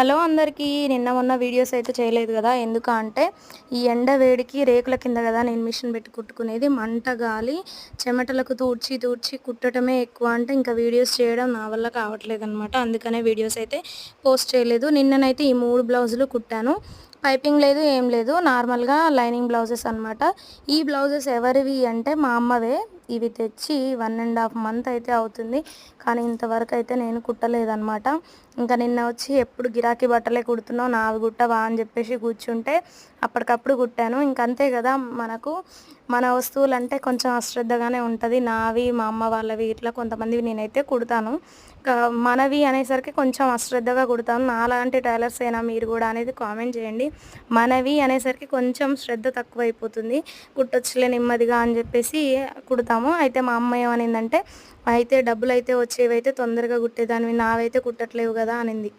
Hello అందరికీ నిన్న మొన్న వీడియోస్ అయితే చేయలేదు కదా ఎందుకు అంటే ఈ ఎండ వేడికి రేకుల కింద కదా నేను మిషన్ పెట్టి కుట్టుకునేది మంట గాలి చెమటలకు తూడ్చి తూడ్చి కుట్టడమే ఎక్కువ అంటే ఇంకా వీడియోస్ చేయడం నా వల్ల కావట్లేదు అనమాట అందుకనే వీడియోస్ అయితే పోస్ట్ చేయలేదు. నిన్ననైతే ఈ మూడు బ్లౌజులు కుట్టాను. పైపింగ్ లేదు ఏం లేదు. నార్మల్గా లైనింగ్ బ్లౌజెస్ అనమాట ఈ బ్లౌజెస్ ఎవరివి అంటే మా అమ్మవే. ఇవి తెచ్చి వన్ అండ్ హాఫ్ మంత్ అయితే అవుతుంది. కానీ ఇంతవరకు అయితే నేను కుట్టలేదనమాట ఇంకా నిన్న వచ్చి ఎప్పుడు గిరాకీ బట్టలే కుడుతున్నావు నావి కుట్టవా అని చెప్పేసి కూర్చుంటే అప్పటికప్పుడు కుట్టాను. ఇంకంతే కదా మనకు. మన వస్తువులు అంటే కొంచెం అశ్రద్ధగానే ఉంటుంది. నావి మా అమ్మ వాళ్ళవి ఇట్లా కొంతమందివి నేనైతే కుడతాను. మనవి అనేసరికి కొంచెం అశ్రద్ధగా కుడతాను. నాలాంటి టైలర్స్ అయినా మీరు కూడా అనేది కామెంట్ చేయండి. మనవి అనేసరికి కొంచెం శ్రద్ధ తక్కువైపోతుంది. కుట్టొచ్చులే నెమ్మదిగా అని చెప్పేసి కుడతాము. అయితే మా అమ్మ ఏమనిందంటే అయితే డబ్బులు అయితే వచ్చేవి అయితే తొందరగా కుట్టేదానివి నావైతే కుట్టట్లేవు కదా అనింది.